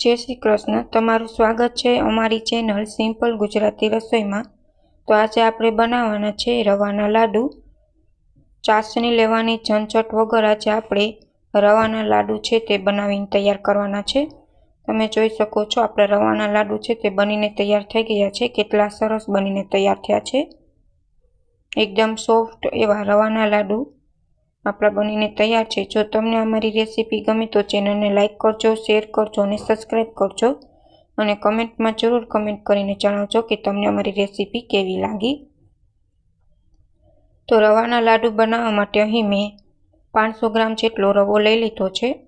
જય શ્રી કૃષ્ણ. તમારું સ્વાગત છે અમારી ચેનલ સિમ્પલ ગુજરાતી રસોઈમાં. તો આજે આપણે બનાવવાના છે રવાના લાડુ. ચાસણી લેવાની ઝંઝટ વગર આજે આપણે રવાના લાડુ છે તે બનાવીને તૈયાર કરવાના છે. તમે જોઈ શકો છો આપણે રવાના લાડુ છે તે બનીને તૈયાર થઈ ગયા છે. કેટલા સરસ બનીને તૈયાર થયા છે. એકદમ સોફ્ટ એવા રવાના લાડુ. આપણા બનીને તૈયાર છે. જો તમને અમારી રેસીપી ગમે તો ચેનલને લાઇક કરજો, શેર કરજો અને સબસ્ક્રાઈબ કરજો. અને કમેન્ટમાં જરૂર કમેન્ટ કરીને જણાવજો કે તમને અમારી રેસીપી કેવી લાગી. તો રવાના લાડુ બનાવવા માટે અહીં મેં પાંચસો ગ્રામ જેટલો રવો લઈ લીધો છે.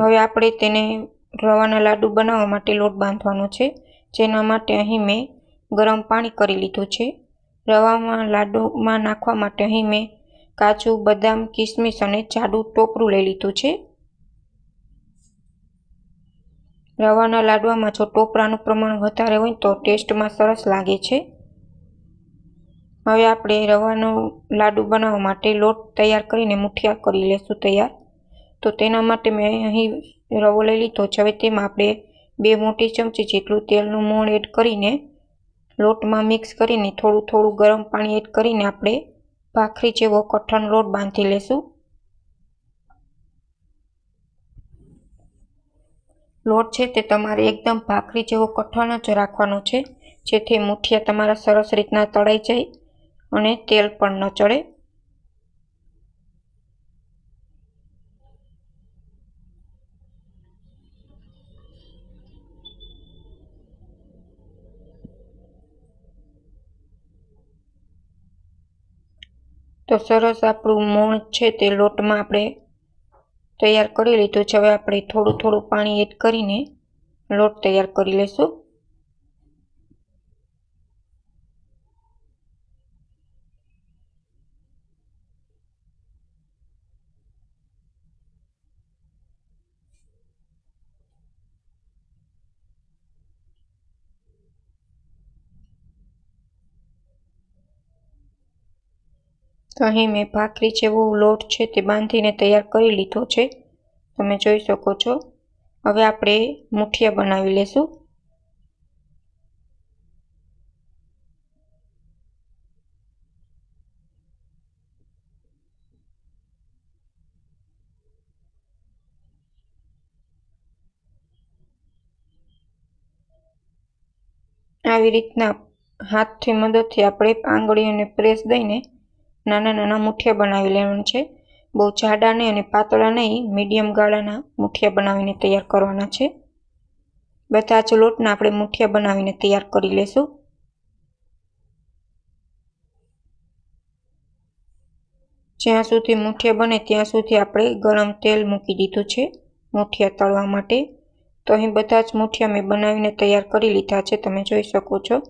હવે આપણે તેને રવાના લાડુ બનાવવા માટે લોટ બાંધવાનો છે. જેના માટે અહીં મેં ગરમ પાણી કરી લીધું છે. રવામાં લાડુમાં નાખવા માટે અહીં મેં કાજુ, બદામ, કિસમિસ અને જાડું ટોપરું લઈ લીધું છે. રવાના લાડવામાં જો ટોપરાનું પ્રમાણ વધારે હોય તો ટેસ્ટમાં સરસ લાગે છે. હવે આપણે રવાનો લાડુ બનાવવા માટે લોટ તૈયાર કરીને મુઠિયા કરી લેશું તૈયાર. તો તેના માટે મેં અહીં રવો લઈ લીધો છે. હવે તેમાં આપણે બે મોટી ચમચી જેટલું તેલનું મોણ એડ કરીને લોટમાં મિક્સ કરીને થોડું થોડું ગરમ પાણી એડ કરીને આપણે ભાખરી જેવો કઠણ લોટ બાંધી લેશું. લોટ છે તે તમારે એકદમ ભાખરી જેવો કઠણ જ રાખવાનો છે, જેથી મુઠિયા તમારા સરસ રીતના તળાઈ જાય અને તેલ પણ ન ચડે. તો સરસ આપણું મોણ છે તે લોટમાં આપણે તૈયાર કરી લીધું છે. હવે આપણે થોડું થોડું પાણી એડ કરીને લોટ તૈયાર કરી લઈશું અહીં મેં ભાખરી જેવો લોટ છે તે બાંધીને તૈયાર કરી લીધો છે. તમે જોઈ શકો છો. હવે આપણે મુઠિયા બનાવી લેશું. આવી રીતના હાથથી મદદથી આપણે આંગળીઓને પ્રેસ દઈને નાના નાના મુઠિયા બનાવી લેવાનું છે. બહુ જાડા નહીં અને પાતળા નહીં, મીડિયમ ગાળાના મુઠિયા બનાવીને તૈયાર કરવાના છે. બધા જ લોટના આપણે મુઠિયા બનાવીને તૈયાર કરી લેશું. જ્યાં સુધી મુઠિયા બને ત્યાં સુધી આપણે ગરમ તેલ મૂકી દીધું છે, મુઠિયા તળવા માટે. તો અહીં બધા જ મુઠિયા મેં બનાવીને તૈયાર કરી લીધા છે, તમે જોઈ શકો છો.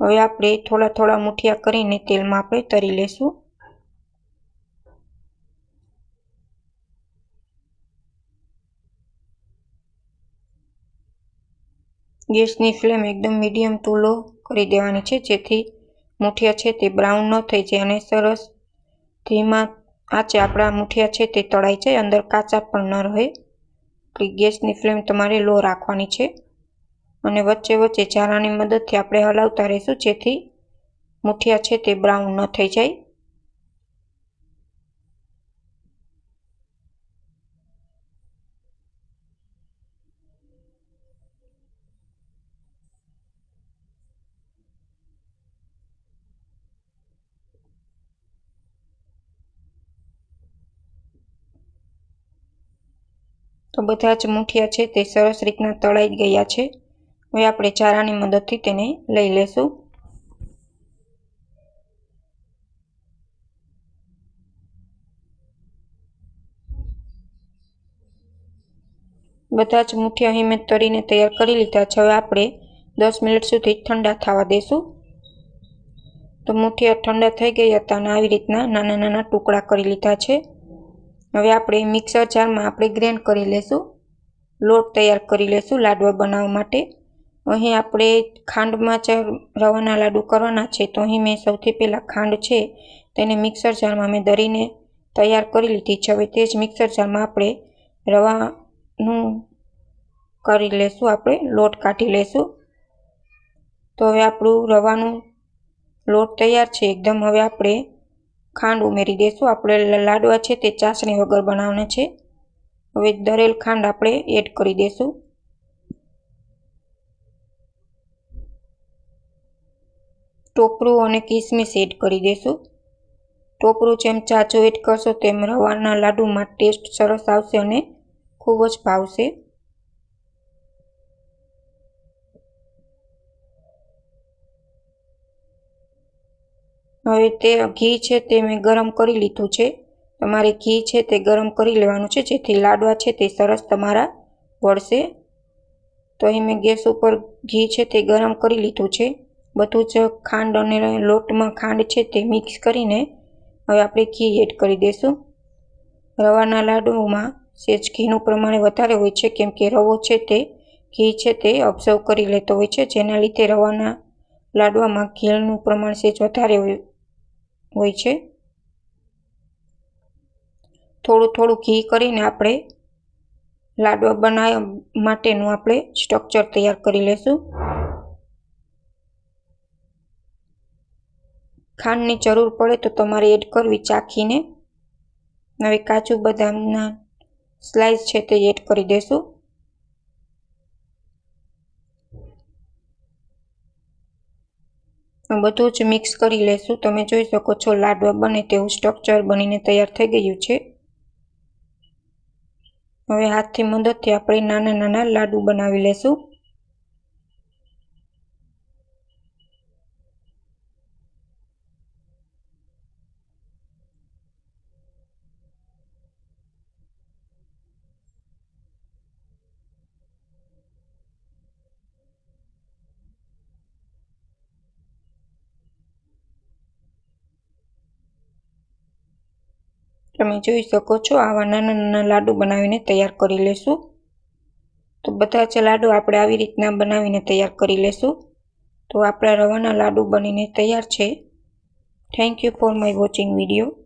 હવે આપણે થોડા થોડા મુઠિયા કરીને તેલમાં આપણે તરી લેશું. ગેસની ફ્લેમ એકદમ મીડિયમ ટુ લો કરી દેવાની છે, જેથી મુઠિયા છે તે બ્રાઉન ન થઈ જાય અને સરસ ધીમા આચે આપણા મુઠિયા છે તે તળાય જાય, અંદર કાચા પણ ન રહે. ગેસની ફ્લેમ તમારે લો રાખવાની છે. અને વચ્ચે વચ્ચે ચારાની મદદથી આપણે હલાવતા રહીશું, જેથી મુઠિયા છે તે બ્રાઉન ન થઈ જાય. તો બધા જ મુઠિયા છે તે સરસ રીતના તળાઈ ગયા છે. હવે આપણે ચારાની મદદથી તેને લઈ લેશું. બધા જ મુઠ્ઠી અહીં મેં તળીને તૈયાર કરી લીધા છે. હવે આપણે દસ મિનિટ સુધી ઠંડા થવા દઈશું તો મુઠિયા ઠંડા થઈ ગઈ હતા અને આવી રીતના નાના નાના ટુકડા કરી લીધા છે. હવે આપણે મિક્સર જારમાં આપણે ગ્રેન્ડ કરી લેશું. લોટ તૈયાર કરી લેશું લાડવા બનાવવા માટે. અહીં આપણે ખાંડમાં જ રવાના લાડુ કરવાના છે. તો અહીં મેં સૌથી પહેલાં ખાંડ છે, તેને મિક્સર જારમાં મેં દરીને તૈયાર કરી લીધી છે. હવે તે જ મિક્સર જારમાં આપણે રવાનું કરી લેશું, આપણે લોટ કાઢી લેશું. તો હવે આપણું રવાનું લોટ તૈયાર છે. એકદમ હવે આપણે ખાંડ ઉમેરી દઈશું આપણે લાડવા છે તે ચાસણી વગર બનાવવાના છે. હવે દરેલ ખાંડ આપણે એડ કરી દઈશું ટોપરું અને કિસમિસ એડ કરી દઈશું ટોપરું જેમ ચાચો એડ કરશો તેમ રવાના લાડુમાં ટેસ્ટ સરસ આવશે અને ખૂબ જ ભાવશે. હવે તે ઘી છે તે મેં ગરમ કરી લીધું છે. તમારે ઘી છે તે ગરમ કરી લેવાનું છે, જેથી લાડવા છે તે સરસ તમારા વળશે. તો અહીં મેં ગેસ ઉપર ઘી છે તે ગરમ કરી લીધું છે. બધું જ ખાંડ અને લોટમાં ખાંડ છે તે મિક્સ કરીને હવે આપણે ઘી એડ કરી દઈશું રવાના લાડુમાં સેજ ઘીનું પ્રમાણ વધારે હોય છે કેમ કે રવો છે તે, ઘી છે તે ઓબ્ઝર્વ કરી લેતો હોય છે, જેના લીધે રવાના લાડવામાં ઘીનું પ્રમાણ સેજ વધારે હોય છે. થોડું થોડું ઘી કરીને આપણે લાડવા બનાવવા માટેનું આપણે સ્ટ્રક્ચર તૈયાર કરી લેશું. ખાંડની જરૂર પડે તો તમારે એડ કરવી ચાખીને. હવે કાજુ બદામના સ્લાઇસ છે તે એડ કરી દેશું. બધું જ મિક્સ કરી લેશું. તમે જોઈ શકો છો લાડવા બને તેવું સ્ટ્રક્ચર બનીને તૈયાર થઈ ગયું છે. હવે હાથથી મદદથી આપણે નાના નાના લાડુ બનાવી લેશું. તમે જોઈ શકો છો, આવા નાના નાના લાડુ બનાવીને તૈયાર કરી લેશું. તો બધા જ લાડુ આપણે આવી રીતના બનાવીને તૈયાર કરી લેશું. તો આપણા રવાના લાડુ બનીને તૈયાર છે. Thank you for my watching video